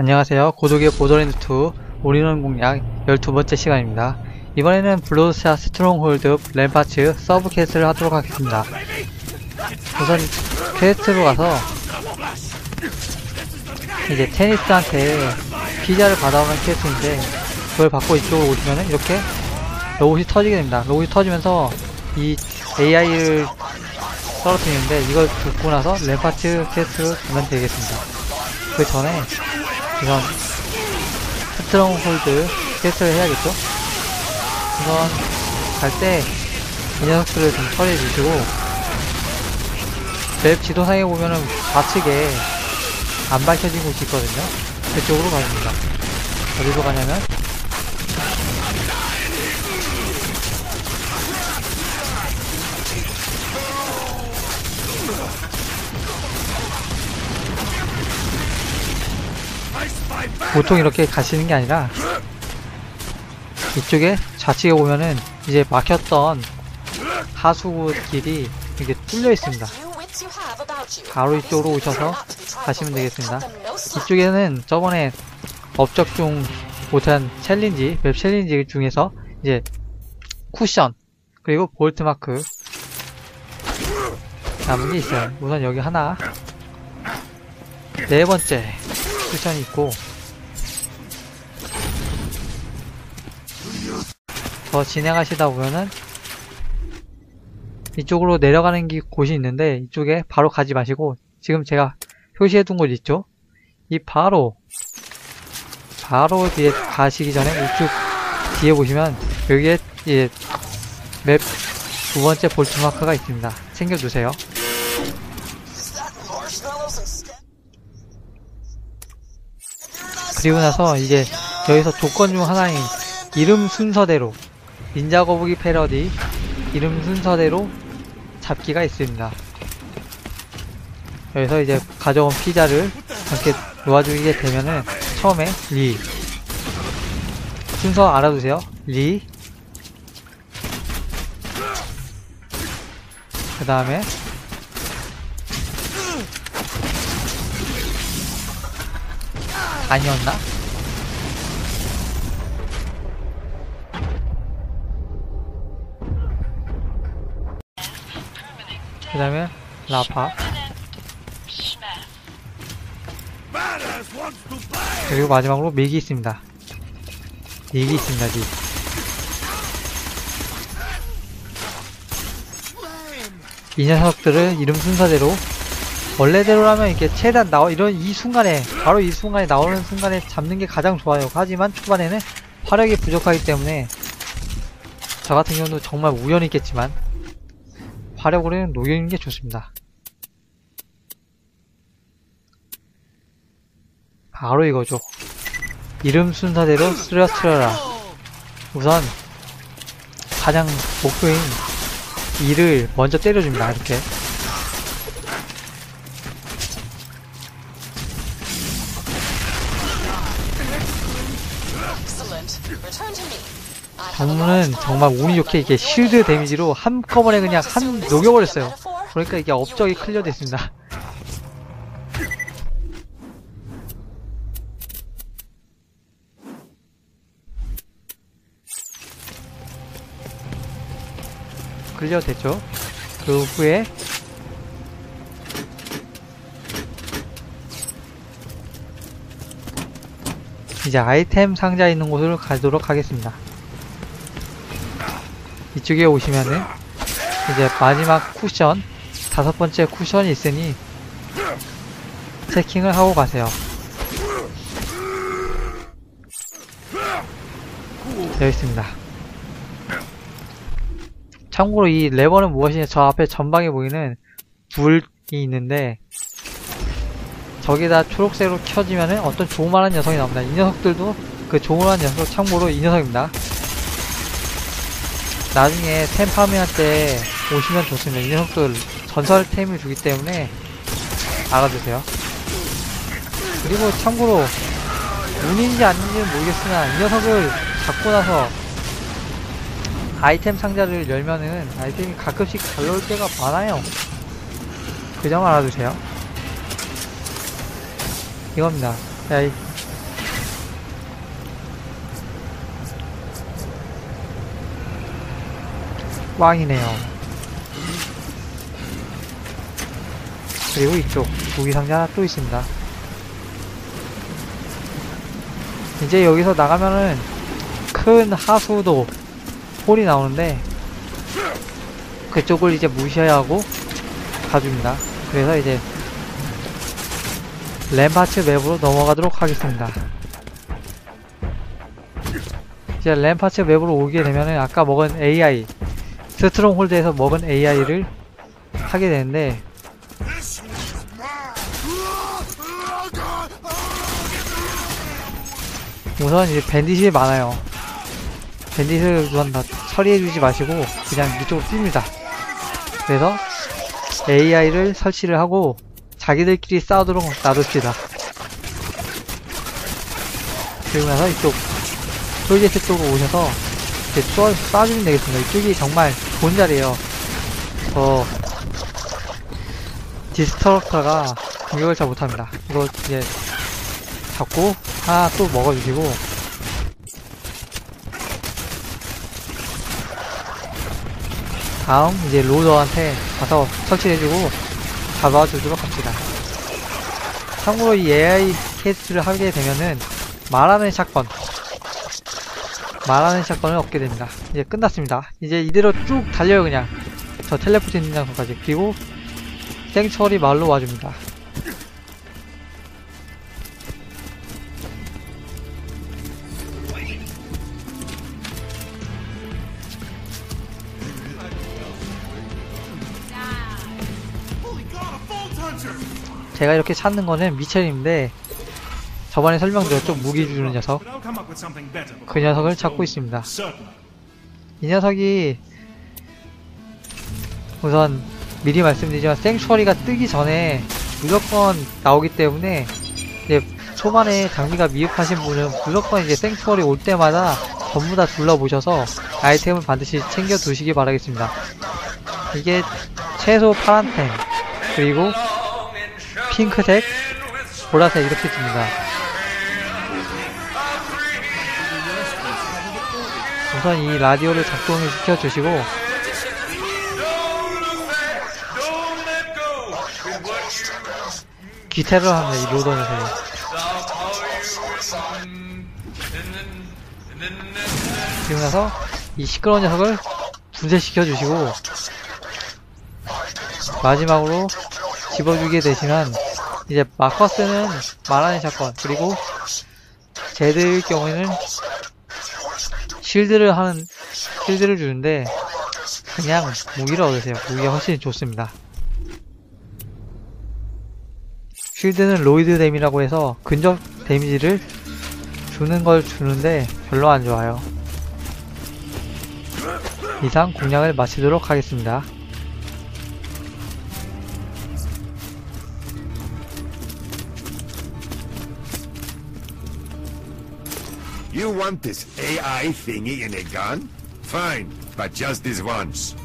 안녕하세요. 고독의 보더랜드2 올인원 공략 12번째 시간입니다. 이번에는 블로드샷 스트롱홀드 램파츠 서브 퀘스트를 하도록 하겠습니다. 우선 퀘스트로 가서 이제 테니스한테 피자를 받아오는 퀘스트인데 그걸 받고 이쪽으로 오시면은 이렇게 로봇이 터지게 됩니다. 로봇이 터지면서 이 AI를 떨어뜨리는데 이걸 듣고 나서 램파츠 퀘스트로 가면 되겠습니다. 그 전에 우선 스트롱 홀드 퀘스트를 해야겠죠? 우선 갈 때 이 녀석들을 좀 처리해 주시고 맵 지도상에 보면은 좌측에 안 밝혀진 곳이 있거든요 그쪽으로 가줍니다 어디로 가냐면 보통 이렇게 가시는 게 아니라 이쪽에 좌측에 보면은 이제 막혔던 하수구 길이 이렇게 뚫려 있습니다. 바로 이쪽으로 오셔서 가시면 되겠습니다. 이쪽에는 저번에 업적 중 못한 챌린지, 맵 챌린지 중에서 이제 쿠션, 그리고 볼트 마크 남은 게 있어요. 우선 여기 하나, 네 번째 쿠션이 있고, 더 진행하시다 보면은 이쪽으로 내려가는 기- 곳이 있는데 이쪽에 바로 가지 마시고 지금 제가 표시해 둔 곳 있죠? 이 바로 바로 뒤에 가시기 전에 우측 뒤에 보시면 여기에 이제 맵두 번째 볼트 마크가 있습니다. 챙겨주세요. 그리고 나서 이제 여기서 조건 중 하나인 이름 순서대로 닌자 거북이 패러디 이름 순서대로 잡기가 있습니다. 여기서 이제 가져온 피자를 이렇게 놓아주게 되면은 처음에 리 순서 알아두세요. 리. 그 다음에 아니었나? 그 다음에 라파. 그리고 마지막으로 맥이 있습니다. 맥이 있습니다 닉이 녀석들을 이름 순서대로 원래대로라면 이렇게 최대한 나와 이런 이 순간에 바로 이 순간에 나오는 순간에 잡는 게 가장 좋아요. 하지만 초반에는 화력이 부족하기 때문에 저 같은 경우도 정말 우연히 있겠지만 화력으로는 녹이는 게 좋습니다. 바로 이거죠. 이름 순서대로 쓰러뜨려라. 우선 가장 목표인 이를 먼저 때려줍니다. 이렇게. 정문은 정말 운이 좋게 이게 실드 데미지로 한꺼번에 그냥 한 녹여버렸어요. 그러니까 이게 업적이 클리어 됐습니다. 클리어 됐죠. 그 후에 이제 아이템 상자 있는 곳으로 가도록 하겠습니다. 이쪽에 오시면은 이제 마지막 쿠션 다섯 번째 쿠션이 있으니 체킹을 하고 가세요. 되어 있습니다. 참고로 이 레버는 무엇이냐 저 앞에 전방에 보이는 불이 있는데 저기다 초록색으로 켜지면은 어떤 조그만한 녀석이 나옵니다. 이 녀석들도 그 조그만한 녀석 참고로 이 녀석입니다. 나중에 템 파밍할 때 오시면 좋습니다. 이 녀석들 전설 템을 주기 때문에 알아두세요. 그리고 참고로 운인지 아닌지는 모르겠으나 이 녀석을 잡고 나서 아이템 상자를 열면은 아이템이 가끔씩 잘 나올 때가 많아요. 그 점 알아두세요. 이겁니다. 자, 이 꽝이네요. 그리고 이쪽 무기 상자 하나 또 있습니다. 이제 여기서 나가면은 큰 하수도 홀이 나오는데 그쪽을 이제 무시해야 하고 가줍니다. 그래서 이제 램파츠 맵으로 넘어가도록 하겠습니다. 이제 램파츠 맵으로 오게 되면은 아까 먹은 AI 스트롱홀드에서 먹은 AI를 하게 되는데 우선 이제 밴딧이 많아요. 밴딧을 우선 다 처리해주지 마시고 그냥 이쪽으로 뜁니다. 그래서 AI를 설치를 하고 자기들끼리 싸우도록 놔둡시다. 그리고 나서 이쪽 톨게트 쪽으로 오셔서 쏘, 쏴주면 되겠습니다. 이쪽이 정말 좋은 자리에요. 저 디스트럭터가 공격을 잘 못합니다. 이거 이제 잡고 하나 또 먹어주시고 다음 이제 로더한테 가서 설치해주고 잡아주도록 합시다. 참고로 이 AI 캐스트를 하게 되면은 말하는 샷건 말하는 샷건을 얻게 됩니다. 이제 끝났습니다. 이제 이대로 쭉 달려요 그냥 저 텔레포트 있는 장소까지 그리고 생처리 말로 와줍니다. 제가 이렇게 찾는 거는 미첼인데 저번에 설명드렸죠 무기 주는 녀석. 그 녀석을 찾고 있습니다. 이 녀석이 우선 미리 말씀드리지만 생추어리가 뜨기 전에 무조건 나오기 때문에 이제 초반에 장비가 미흡하신 분은 무조건 이제 생추어리 올 때마다 전부 다 둘러보셔서 아이템을 반드시 챙겨 두시기 바라겠습니다. 이게 최소 파란템 그리고 핑크색, 보라색 이렇게 줍니다. 우선 이 라디오를 작동을 시켜주시고 기타를 합니다. 이 녀석이. 그리고 나서 이 시끄러운 녀석을 분쇄시켜 주시고 마지막으로 집어주게 되시면 이제 마커스는 말하는 샷건 그리고 제드의 경우에는 실드를 하는 실드를 주는데 그냥 무기를 얻으세요. 무기가 훨씬 좋습니다. 실드는 로이드 댐이라고 해서 근접 데미지를 주는 걸 주는데 별로 안 좋아요. 이상 공략을 마치도록 하겠습니다 You want this AI thingy in a gun? Fine, but just this once.